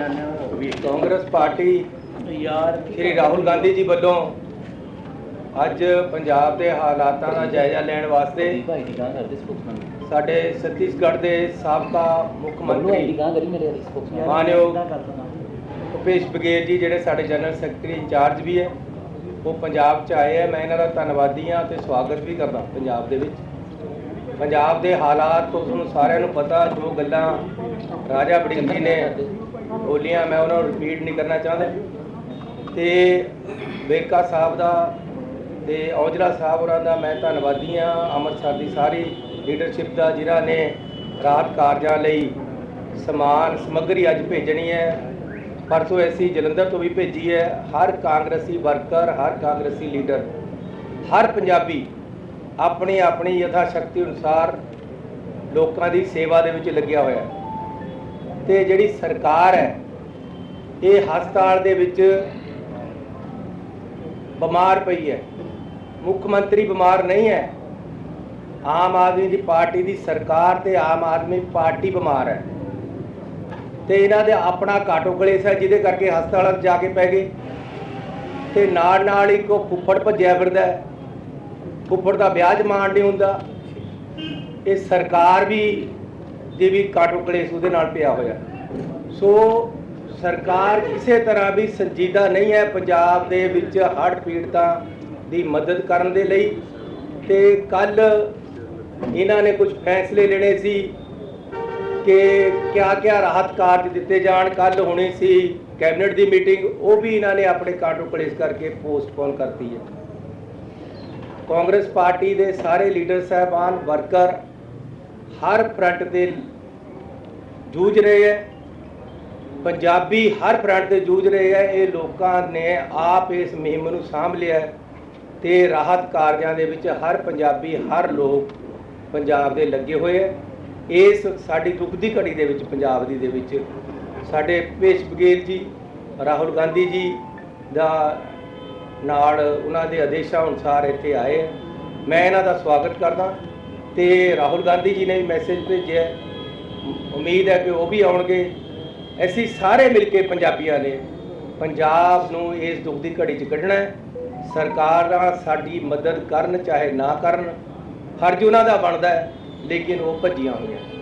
ਵੀ Congress party ਯਾਰ ਸ਼੍ਰੀ ਰਾਹੁਲ ਗਾਂਧੀ ਜੀ ਵੱਲੋਂ ਅੱਜ ਪੰਜਾਬ ਦੇ ਹਾਲਾਤਾਂ ਦਾ ਜਾਇਜ਼ਾ ਲੈਣ ਵਾਸਤੇ ਸਾਡੇ ਛੱਤੀਸਗੜ੍ਹ ਦੇ ਸਾਬਕਾ ਮੁੱਖ ਮੰਤਰੀ ਮਾਨਯੋਗ ਭੁਪੇਸ਼ ਬਘੇਲ ਜੀ ਜਿਹੜੇ ਸਾਡੇ ਜਨਰਲ ਸੈਕਟਰੀ ਇੰਚਾਰਜ ਵੀ ਹੈ ਉਹ ਪੰਜਾਬ 'ਚ ਆਏ ਹੈ ਮੈਂ ਇਹਨਾਂ ਦਾ ਧੰਨਵਾਦੀ ਹਾਂ ਤੇ ਸਵਾਗਤ ਵੀ ਕਰਦਾ ਪੰਜਾਬ ਦੇ ਵਿੱਚ। ਪੰਜਾਬ ਦੇ ਹਾਲਾਤ ਤੋਂ ਤੁਹਾਨੂੰ ਸਾਰਿਆਂ ਨੂੰ ਪਤਾ, ਜੋ ਗੱਲਾਂ ਰਾਜਾ ਬੜਿੰਗ ਜੀ ਨੇ ਬੋਲੀਆਂ, ਮੈਂ ਉਹਨਾਂ ਨੂੰ ਰਿਪੀਟ ਨਹੀਂ ਕਰਨਾ ਚਾਹੁੰਦਾ। ਤੇ ਵੇਰਕਾ ਸਾਹਿਬ ਦਾ ਤੇ ਔਜਲਾ ਸਾਹਿਬ ਹੋਰਾਂ ਦਾ ਮੈਂ ਧੰਨਵਾਦੀ ਹਾਂ। ਅੰਮ੍ਰਿਤਸਰ ਦੀ ਸਾਰੀ ਲੀਡਰਸ਼ਿਪ ਦਾ, ਜਿਨ੍ਹਾਂ ਨੇ ਰਾਤ ਕਾਰਜਾਂ ਲਈ ਸਮਾਨ, ਸਮੱਗਰੀ ਅੱਜ ਭੇਜਣੀ ਹੈ। ਪਰਸੋਂ ਅਸੀਂ ਜਲੰਧਰ ਤੋਂ ਵੀ ਭੇਜੀ ਹੈ। ਹਰ ਕਾਂਗਰਸੀ ਵਰਕਰ, ਹਰ ਕਾਂਗਰਸੀ ਲੀਡਰ ਹਰ ਪੰਜਾਬੀ ਆਪਣੀ ਆਪਣੀ ਯਥਾ ਸ਼ਕਤੀ ਅਨੁਸਾਰ ਲੋਕਾਂ ਦੀ ਸੇਵਾ ਦੇ ਵਿੱਚ ਲੱਗਿਆ ਹੋਇਆ ਤੇ ਜਿਹੜੀ ਸਰਕਾਰ ਹੈ, ਇਹ ਹਸਪਤਾਲ ਦੇ ਵਿੱਚ ਬਿਮਾਰ ਪਈ ਹੈ। ਮੁੱਖ ਮੰਤਰੀ ਬਿਮਾਰ ਨਹੀਂ ਹੈ। ਆਮ ਆਦਮੀ ਦੀ ਪਾਰਟੀ ਦੀ ਸਰਕਾਰ ਤੇ ਆਮ ਆਦਮੀ ਪਾਰਟੀ ਬਿਮਾਰ ਹੈ। ਤੇ ਇਹਨਾਂ ਦੇ ਆਪਣਾ ਕਾਟੋ ਕਲੇਸ਼ ਹੈ, ਜਿਹਦੇ ਕਰਕੇ ਹਸਪਤਾਲਾਂ 'ਚ ਜਾ ਕੇ ਪੈ ਗਏ। ਤੇ ਨਾਲ ਨਾਲ ਹੀ ਕੋ ਫੁੱਫੜ ਭੱਜਿਆ ਫਿਰਦਾ ਹੈ। ਫੁੱਫੜ ਦਾ ਵਿਆਜ ਮਾਣ ਨਹੀਂ ਹੁੰਦਾ। ਇਹ ਸਰਕਾਰ ਵੀ ਦੀ ਵੀ ਕਾਟੋ ਕਲੇਸ਼ ਉਹਦੇ ਨਾਲ ਪਿਆ ਹੋਇਆ। ਸੋ ਸਰਕਾਰ ਕਿਸੇ ਤਰ੍ਹਾਂ ਵੀ ਸੰਜੀਦਾ ਨਹੀਂ ਹੈ ਪੰਜਾਬ ਦੇ ਵਿੱਚ ਹੜ੍ਹ ਪੀੜਤਾਂ ਦੀ ਮਦਦ ਕਰਨ ਦੇ ਲਈ। ਤੇ ਕੱਲ ਇਹਨਾਂ ਨੇ ਕੁਝ ਫੈਸਲੇ ਲੈਣੇ ਸੀ ਕਿ ਕਿਆ ਕਿਆ ਰਾਹਤ ਕਾਰਜ ਦਿੱਤੇ ਜਾਣ। ਕੱਲ ਹੋਣੀ ਸੀ ਕੈਬਨਿਟ ਦੀ ਮੀਟਿੰਗ, ਉਹ ਵੀ ਇਹਨਾਂ ਨੇ ਆਪਣੇ ਕਾਟੋ ਕਲੇਸ਼ ਕਰਕੇ ਪੋਸਟਪੋਨ ਕਰਤੀ ਹੈ। ਕਾਂਗਰਸ ਪਾਰਟੀ ਦੇ ਸਾਰੇ ਲੀਡਰ ਸਾਹਿਬਾਨ, ਵਰਕਰ ਹਰ ਫਰੰਟ ਤੇ ਜੂਝ ਰਹੇ ਹੈ। ਪੰਜਾਬੀ ਹਰ ਫਰੰਟ ਤੇ ਜੂਝ ਰਹੇ ਹੈ। ਇਹ ਲੋਕਾਂ ਨੇ ਆਪ ਇਸ ਮੁਹਿੰਮ ਨੂੰ ਸਾਂਭ ਲਿਆ ਹੈ ਤੇ ਰਾਹਤ ਕਾਰਜਾਂ ਦੇ ਵਿੱਚ ਹਰ ਪੰਜਾਬੀ, ਹਰ ਲੋਕ ਪੰਜਾਬ ਦੇ ਲੱਗੇ ਹੋਏ ਹੈ। ਇਸ ਸਾਡੀ ਦੁੱਖ ਦੀ ਘੜੀ ਦੇ ਵਿੱਚ, ਪੰਜਾਬ ਦੀ ਦੇ ਵਿੱਚ ਸਾਡੇ ਭੇਸ਼ ਬਗੇਲ ਜੀ, ਰਾਹੁਲ ਗਾਂਧੀ ਜੀ ਦਾ ਨਾਲ ਉਹਨਾਂ ਦੇ ਆਦੇਸ਼ਾਂ ਅਨੁਸਾਰ ਇੱਥੇ ਆਏ। ਮੈਂ ਇਹਨਾਂ ਦਾ ਸਵਾਗਤ ਕਰਦਾ ਤੇ ਰਾਹੁਲ ਗਾਂਧੀ ਜੀ ਨੇ ਵੀ ਮੈਸੇਜ ਭੇਜਿਆ। ਉਮੀਦ ਹੈ ਕਿ ਉਹ ਵੀ ਆਉਣਗੇ। ਅਸੀਂ ਸਾਰੇ ਮਿਲ ਕੇ ਪੰਜਾਬੀਆਂ ਨੇ ਪੰਜਾਬ ਨੂੰ ਇਸ ਦੁੱਖ ਦੀ ਘੜੀ 'ਚ ਕੱਢਣਾ ਹੈ। ਸਰਕਾਰਾਂ ਸਾਡੀ ਮਦਦ ਕਰਨ, ਚਾਹੇ ਨਾ ਕਰਨ, ਫਰਜ਼ ਉਹਨਾਂ ਦਾ ਬਣਦਾ ਹੈ, ਲੇਕਿਨ ਉਹ ਭੱਜੀਆਂ ਹੋਈਆਂ।